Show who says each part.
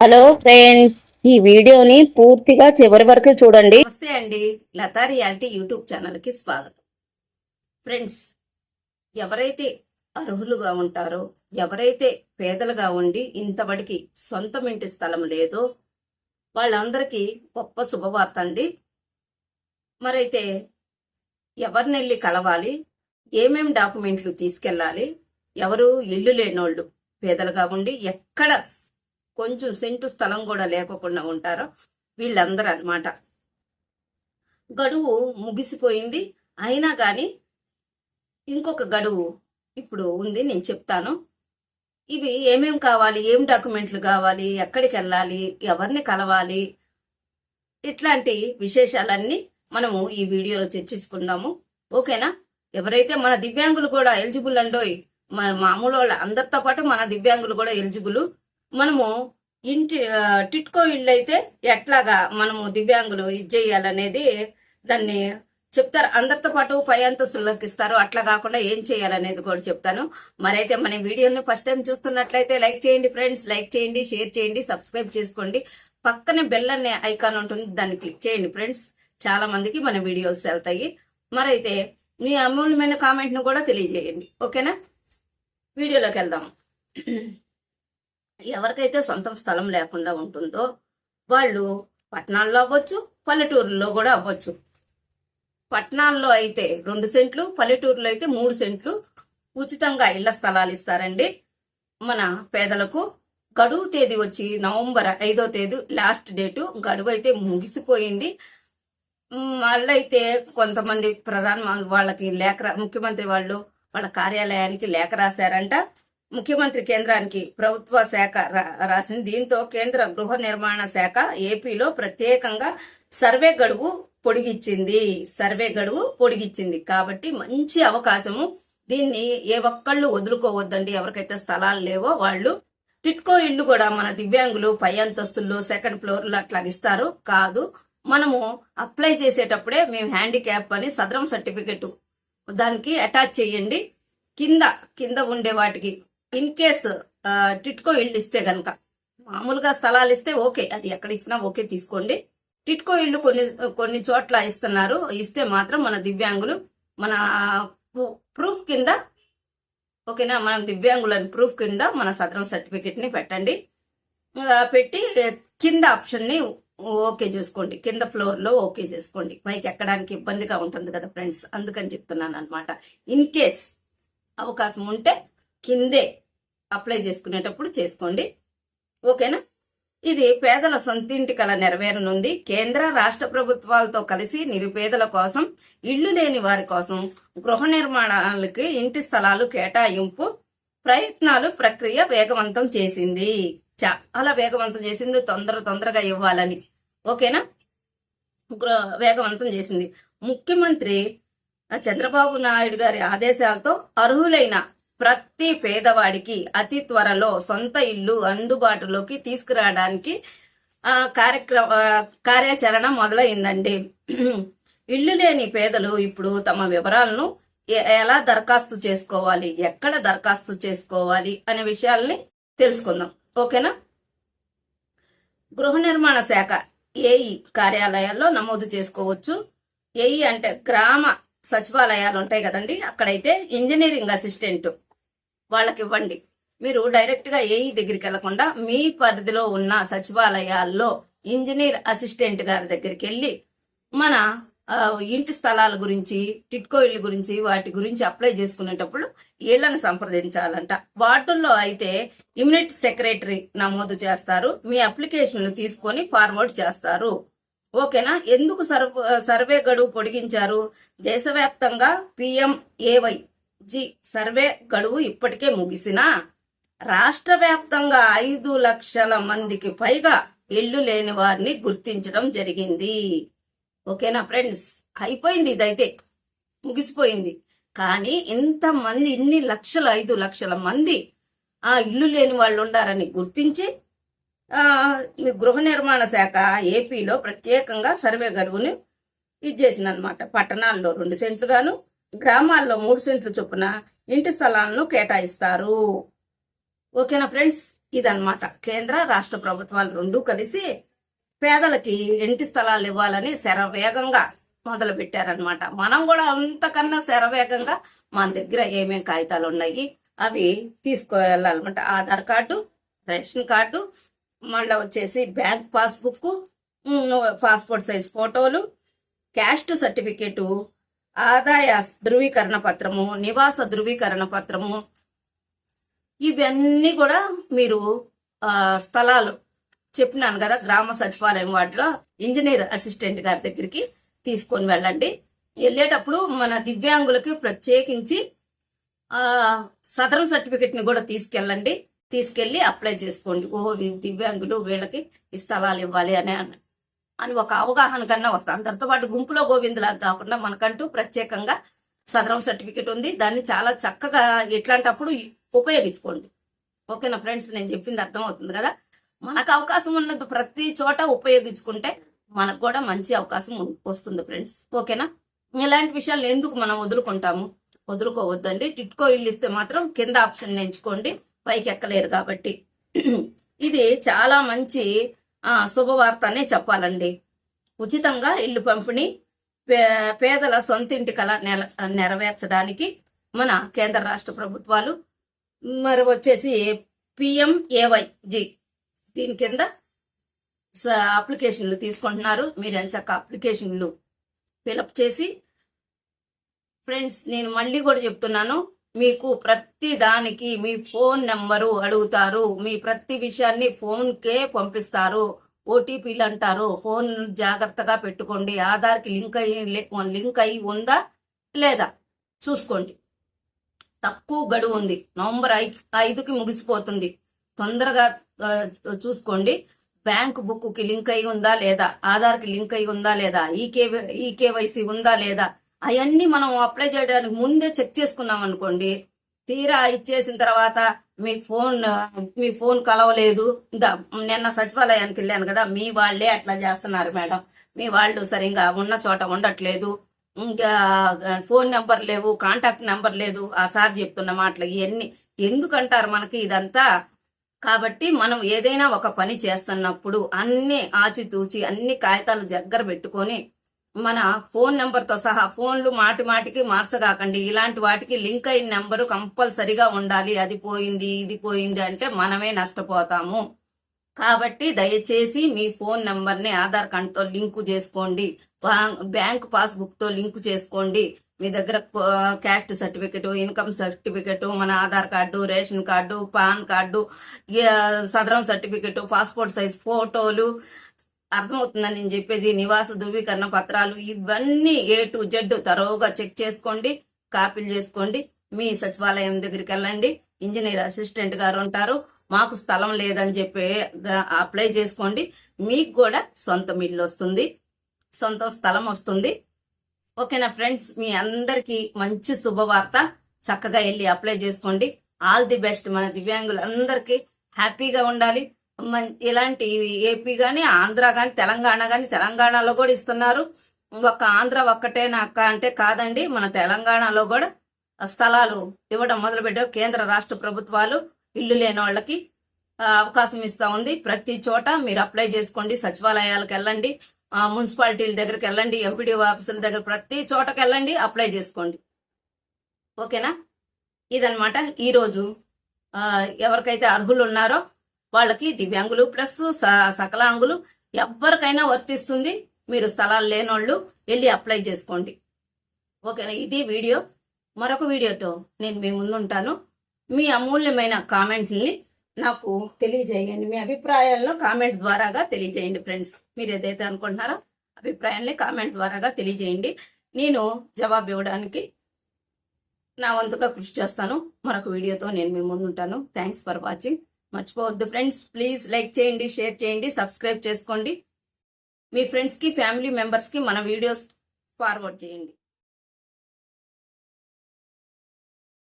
Speaker 1: Hello friends ఈ వీడియోని పూర్తిగా చివరి వరకు చూడండి.
Speaker 2: నమస్తే అండి లతా రియాలిటీ యూట్యూబ్ ఛానల్కి స్వాగతం. ఫ్రెండ్స్ ఎవరైతే అర్హులుగా ఉంటారో ఎవరైతే పేదలుగా ఉండి ఇంతవడికి సొంతం ఇంటి స్థలం లేదో వాళ్ళందరికీ గొప్ప శుభవార్త అండి. మరైతే ఎవరిని వెళ్ళి కలవాలి? ఏమేం డాక్యుమెంట్లు తీసుకెళ్ళాలి? ఎవరు ఇల్లు లేనోళ్ళు పేదలుగా ఉండి ఎక్కడ కొంచెం సెంటు స్థలం కూడా లేకోకుండా ఉంటారో. వీళ్ళందరూ అన్నమాట. గడువు ముగిసిపోయింది. అయినా కానీ ఇంకొక గడువు ఇప్పుడు ఉంది నేను చెప్తాను. ఇవి ఏమేం కావాలి? ఏం డాక్యుమెంట్లు కావాలి? ఎక్కడికి వెళ్ళాలి? ఎవరిని కలవాలి? ఇట్లాంటి విశేషాలన్నీ మనము ఈ వీడియోలో చర్చించుకుందాము. ఓకేనా? ఎవరైతే మన దివ్యాంగులు కూడా ఎలిజిబుల్ అండోయ్ మన మామూలు వాళ్ళ అందరితో పాటు మన దివ్యాంగులు కూడా ఎలిజిబుల్ మనము ఇంటి టిట్కో ఇల్లు అయితే ఎట్లాగా మనము దివ్యాంగులు ఇది చేయాలనేది దాన్ని చెప్తారు. అందరితో పాటు పై అంతస్తులకు ఇస్తారు. అట్లా కాకుండా ఏం చేయాలనేది కూడా చెప్తాను. మరైతే మన వీడియోని ఫస్ట్ టైం చూస్తున్నట్లయితే లైక్ చేయండి ఫ్రెండ్స్. లైక్ చేయండి షేర్ చేయండి సబ్స్క్రైబ్ చేసుకోండి. పక్కనే బెల్ అనే ఐకాన్ ఉంటుంది. దాన్ని క్లిక్ చేయండి ఫ్రెండ్స్. చాలా మందికి మన వీడియోస్ వెళ్తాయి. మరైతే మీ అమూల్యమైన కామెంట్ను కూడా తెలియజేయండి. ఓకేనా? వీడియోలోకి వెళ్దాం. ఎవరికైతే సొంతం స్థలం లేకుండా ఉంటుందో వాళ్ళు పట్టణాల్లో అవ్వచ్చు పల్లెటూరులో కూడా అవ్వచ్చు. పట్టణాల్లో అయితే రెండు సెంట్లు పల్లెటూరులో అయితే మూడు సెంట్లు ఉచితంగా ఇళ్ళ స్థలాలు ఇస్తారండి. మన పేదలకు గడువు తేదీ వచ్చి నవంబర్ ఐదో తేదీ లాస్ట్ డేటు గడువు అయితే ముగిసిపోయింది. మళ్ళీ అయితే కొంతమంది ప్రధాన వాళ్ళకి లేఖ ముఖ్యమంత్రి వాళ్ళు వాళ్ళ కార్యాలయానికి లేఖ రాశారంట. ముఖ్యమంత్రి కేంద్రానికి ప్రభుత్వ శాఖ రా- రాసింది. దీంతో కేంద్ర గృహ నిర్మాణ శాఖ ఏపీలో ప్రత్యేకంగా సర్వే గడువు పొడిగిచ్చింది. సర్వే గడువు పొడిగిచ్చింది. కాబట్టి మంచి అవకాశము. దీన్ని ఏ ఒక్కళ్ళు వదులుకోవద్దండి. ఎవరికైతే స్థలాలు లేవో వాళ్ళు టిట్కో ఇల్లు కూడా మన దివ్యాంగులు పై అంతస్తుల్లో సెకండ్ ఫ్లోర్లో అట్లా ఇస్తారు. కాదు మనము అప్లై చేసేటప్పుడే మేము హ్యాండిక్యాప్ అని సదరం సర్టిఫికెట్ దానికి అటాచ్ చేయండి. కింద కింద ఉండే వాటికి ఇన్ కేస్ టిట్కో ఇల్లు ఇస్తే కనుక మామూలుగా స్థలాలు ఇస్తే ఓకే అది ఎక్కడ ఇచ్చినా ఓకే తీసుకోండి. టిట్కో ఇల్లు కొన్ని కొన్ని చోట్ల ఇస్తున్నారు ఇస్తే మాత్రం మన దివ్యాంగులు మన ప్రూఫ్ కింద ఓకేనా మనం దివ్యాంగులని ప్రూఫ్ కింద మన సదరం సర్టిఫికెట్ని పెట్టండి. పెట్టి కింద ఆప్షన్ని ఓకే చేసుకోండి కింద ఫ్లోర్లో ఓకే చేసుకోండి. పైకి ఎక్కడానికి ఇబ్బందిగా ఉంటుంది కదా ఫ్రెండ్స్ అందుకని చెప్తున్నాను అనమాట ఇన్ కేస్ అవకాశం ఉంటే కిందే అప్లై చేసుకునేటప్పుడు చేసుకోండి. ఓకేనా? ఇది పేదల సొంతింటి కల నెరవేరనుంది. కేంద్ర రాష్ట్ర ప్రభుత్వాలతో కలిసి నిరుపేదల కోసం ఇళ్ళు లేని వారి కోసం గృహ నిర్మాణాలకి ఇంటి స్థలాలు కేటాయింపు ప్రయత్నాలు ప్రక్రియ వేగవంతం చేసింది. చాలా వేగవంతం చేసింది తొందర తొందరగా ఇవ్వాలని. ఓకేనా? వేగవంతం చేసింది. ముఖ్యమంత్రి చంద్రబాబు నాయుడు గారి ఆదేశాలతో అర్హులైన ప్రతి పేదవాడికి అతి త్వరలో సొంత ఇల్లు అందుబాటులోకి తీసుకురావడానికి కార్యక్రమ కార్యాచరణ మొదలైందండి. ఇల్లు లేని పేదలు ఇప్పుడు తమ వివరాలను ఎలా దరఖాస్తు చేసుకోవాలి ఎక్కడ దరఖాస్తు చేసుకోవాలి అనే విషయాల్ని తెలుసుకుందాం. ఓకేనా? గృహ నిర్మాణ శాఖ ఏఈ కార్యాలయాల్లో నమోదు చేసుకోవచ్చు. ఏఈ అంటే గ్రామ సచివాలయాలు ఉంటాయి కదండి అక్కడైతే ఇంజనీరింగ్ అసిస్టెంట్ వాళ్ళకి ఇవ్వండి మీరు డైరెక్ట్గా ఏఈ దగ్గరికి వెళ్ళకుండా మీ పరిధిలో ఉన్న సచివాలయాల్లో ఇంజనీర్ అసిస్టెంట్ గారి దగ్గరికి వెళ్ళి మన ఇంటి స్థలాల గురించి టిట్కో ఇల్లు గురించి వాటి గురించి అప్లై చేసుకునేటప్పుడు ఇళ్ళను సంప్రదించాలంట. వార్డుల్లో అయితే ఇమ్యూనిట్ సెక్రటరీ నమోదు చేస్తారు. మీ అప్లికేషన్లు తీసుకొని ఫార్వర్డ్ చేస్తారు. ఓకేనా? ఎందుకు సర్వ సర్వే గడువు పొడిగించారు? దేశవ్యాప్తంగా పిఎంఏవై జి. సర్వే గడువు ఇప్పటికే ముగిసినా రాష్ట్ర వ్యాప్తంగా ఐదు లక్షల మందికి పైగా ఇల్లు లేని వారిని గుర్తించడం జరిగింది. ఓకేనా ఫ్రెండ్స్? అయిపోయింది ఇదైతే. ముగిసిపోయింది. కానీ ఇంతమంది ఇన్ని లక్షల ఐదు లక్షల మంది ఆ ఇల్లు లేని వాళ్ళు ఉండారని గుర్తించి గృహ నిర్మాణ శాఖ ఏపీలో ప్రత్యేకంగా సర్వే గడువుని ఇచ్చేసిందనమాట పట్టణాల్లో రెండు సెంట్లు గాను గ్రామాల్లో మూడు సెంట్లు చొప్పున ఇంటి స్థలాలను కేటాయిస్తారు. ఓకేనా ఫ్రెండ్స్? ఇదన్నమాట. కేంద్ర రాష్ట్ర ప్రభుత్వాలు రెండూ కలిసి పేదలకి ఇంటి స్థలాలు ఇవ్వాలని శరవేగంగా మొదలు పెట్టారనమాట మనం కూడా అంతకన్నా శరవేగంగా మన దగ్గర ఏమేమి కాగితాలు ఉన్నాయి అవి తీసుకువెళ్ళాలన్నమాట. ఆధార్ కార్డు రేషన్ కార్డు మళ్ళీ వచ్చేసి బ్యాంక్ పాస్బుక్ పాస్పోర్ట్ సైజ్ ఫోటోలు క్యాస్ట్ సర్టిఫికేటు ఆదాయ ధృవీకరణ పత్రము నివాస ధృవీకరణ పత్రము ఇవన్నీ కూడా మీరు స్థలాలు చెప్పినాను కదా గ్రామ సచివాలయం వాటిలో ఇంజనీర్ అసిస్టెంట్ గారి దగ్గరికి తీసుకొని వెళ్ళండి. వెళ్ళేటప్పుడు మన దివ్యాంగులకి ప్రత్యేకించి సదరం సర్టిఫికెట్ని కూడా తీసుకెళ్ళండి. తీసుకెళ్ళి అప్లై చేసుకోండి. ఓ దివ్యాంగులు వీళ్ళకి ఈ స్థలాలు ఇవ్వాలి అని అన్న- అని ఒక అవగాహన కన్నా వస్తాం. అందరితో పాటు గుంపులో గోవిందులాగా కాకుండా మనకంటూ ప్రత్యేకంగా సదరం సర్టిఫికేట్ ఉంది. దాన్ని చాలా చక్కగా ఇట్లాంటప్పుడు ఉపయోగించుకోండి. ఓకేనా ఫ్రెండ్స్? నేను చెప్పింది అర్థమవుతుంది కదా? మనకు అవకాశం ఉన్నది ప్రతి చోట ఉపయోగించుకుంటే మనకు కూడా మంచి అవకాశం వస్తుంది ఫ్రెండ్స్. ఓకేనా? ఇలాంటి విషయాలు ఎందుకు మనం వదులుకుంటాము? వదులుకోవద్దండి. టిట్కో ఇల్లు ఇస్తే మాత్రం కింద ఆప్షన్ ఎంచుకోండి. పైకి ఎక్కలేరు కాబట్టి. ఇది చాలా మంచి ఆ, శుభవార్త అనే చెప్పాలండి. ఉచితంగా ఇల్లు పంపిణీ పే- పేదల సొంతింటి కళ నెల నెరవేర్చడానికి మన కేంద్ర రాష్ట్ర ప్రభుత్వాలు మరి వచ్చేసి పిఎంఏవైజి దీని కింద స- అప్లికేషన్లు తీసుకుంటున్నారు. మీరు ఎంచక్క అప్లికేషన్లు ఫిలప్ చేసి ఫ్రెండ్స్ నేను మళ్ళీ కూడా చెప్తున్నాను. మీకు ప్రతి దానికి మీ ఫోన్ నెంబరు అడుగుతారు. మీ ప్రతి విషయాన్ని ఫోన్కే పంపిస్తారు. ఓటీపీలు అంటారు. ఫోన్ జాగ్రత్తగా పెట్టుకోండి. ఆధార్కి లింక్ అయ్యి లింక్ అయి ఉందా లేదా చూసుకోండి. తక్కువ గడువు ఉంది. నవంబర్ ఐ ఐదుకి ముగిసిపోతుంది. తొందరగా చూసుకోండి. బ్యాంక్ బుక్కి లింక్ అయి ఉందా లేదా? ఆధార్కి లింక్ అయి ఉందా లేదా? ఈకే ఈకేవైసీ ఉందా లేదా? అవన్నీ మనం అప్లై చేయడానికి ముందే చెక్ చేసుకున్నాం అనుకోండి తీరా ఇచ్చేసిన తర్వాత మీ ఫోన్ మీ ఫోన్ కలవలేదు. నిన్న సచివాలయానికి వెళ్ళాను కదా మీ వాళ్ళే అట్లా చేస్తున్నారు మేడం. మీ వాళ్ళు సరిగా ఉన్న చోట ఉండట్లేదు. ఇంకా ఫోన్ నెంబర్ లేవు కాంటాక్ట్ నెంబర్ లేదు ఆ సార్ చెప్తున్న మాటలు ఇవన్నీ ఎందుకంటారు మనకి ఇదంతా? కాబట్టి మనం ఏదైనా ఒక పని చేస్తున్నప్పుడు అన్ని ఆచితూచి అన్ని కాగితాలు దగ్గర పెట్టుకొని మన ఫోన్ నెంబర్తో సహా ఫోన్లు మాటి మాటికి మార్చగాకండి. ఇలాంటి వాటికి లింక్ అయిన నెంబరు కంపల్సరిగా ఉండాలి. అది పోయింది ఇది పోయింది అంటే మనమే నష్టపోతాము. కాబట్టి దయచేసి మీ ఫోన్ నెంబర్ని ఆధార్ కార్డ్తో లింకు చేసుకోండి. బ్యాంక్ పాస్బుక్తో లింకు చేసుకోండి. మీ దగ్గర క్యాస్ట్ సర్టిఫికెట్ ఇన్కమ్ సర్టిఫికెట్ మన Aadhaar card ration card pan card Sadarem certificate passport size ఫోటోలు అర్థమవుతుందని నేను చెప్పేది నివాస ధృవీకరణ పత్రాలు ఇవన్నీ ఏ టు జెడ్ తరోగా చెక్ చేసుకోండి కాపీలు చేసుకోండి మీ సచివాలయం దగ్గరికి వెళ్ళండి. ఇంజనీర్ అసిస్టెంట్ గారు ఉంటారు మాకు స్థలం లేదని చెప్పి అప్లై చేసుకోండి. మీకు కూడా సొంత ఇల్లు వస్తుంది సొంత స్థలం వస్తుంది. ఓకేనా ఫ్రెండ్స్? మీ అందరికీ మంచి శుభవార్త చక్కగా వెళ్ళి అప్లై చేసుకోండి. ఆల్ ది బెస్ట్ మన దివ్యాంగులందరికీ హ్యాపీగా ఉండాలి. ఇలాంటి ఏపీ గాని ఆంధ్ర గాని తెలంగాణ గాని తెలంగాణలో కూడా ఇస్తున్నారు. ఒక ఆంధ్ర ఒక్కటే నాక అంటే కాదండి మన తెలంగాణలో కూడా స్థలాలు ఇవ్వడం మొదలుపెట్టారు. కేంద్ర రాష్ట్ర ప్రభుత్వాలు ఇల్లు లేని వాళ్ళకి అవకాశం ఇస్తా ఉంది. ప్రతి చోట మీరు అప్లై చేసుకోండి. సచివాలయాలకు వెళ్ళండి. మున్సిపాలిటీల దగ్గరికి వెళ్ళండి. ఎంపీడీ ఆఫీసుల దగ్గర ప్రతి చోటకి వెళ్ళండి అప్లై చేసుకోండి. ఓకేనా? ఇదనమాట ఈరోజు ఎవరికైతే అర్హులు ఉన్నారో వాళ్ళకి దివ్యాంగులు ప్లస్ స- సకలాంగులు ఎవరికైనా వర్తిస్తుంది. మీరు స్థలాలు లేనోళ్ళు వెళ్ళి అప్లై చేసుకోండి. ఓకేనా? ఇది వీడియో. మరొక వీడియోతో నేను మీ ముందుంటాను. మీ అమూల్యమైన కామెంట్ని నాకు తెలియజేయండి. మీ అభిప్రాయాలను కామెంట్ ద్వారాగా తెలియజేయండి ఫ్రెండ్స్. మీరు ఏదైతే అనుకుంటున్నారో అభిప్రాయాన్ని కామెంట్ ద్వారాగా తెలియజేయండి. నేను జవాబు ఇవ్వడానికి నా వంతుగా కృషి చేస్తాను. మరొక వీడియోతో నేను మీ ముందుంటాను. థ్యాంక్స్ ఫర్ వాచింగ్ మర్చిపోవద్దు ఫ్రెండ్స్. ప్లీజ్ లైక్ చేయండి షేర్ చేయండి సబ్స్క్రైబ్ చేసుకోండి. మీ ఫ్రెండ్స్కి ఫ్యామిలీ మెంబర్స్కి మన వీడియోస్ ఫార్వర్డ్ చేయండి.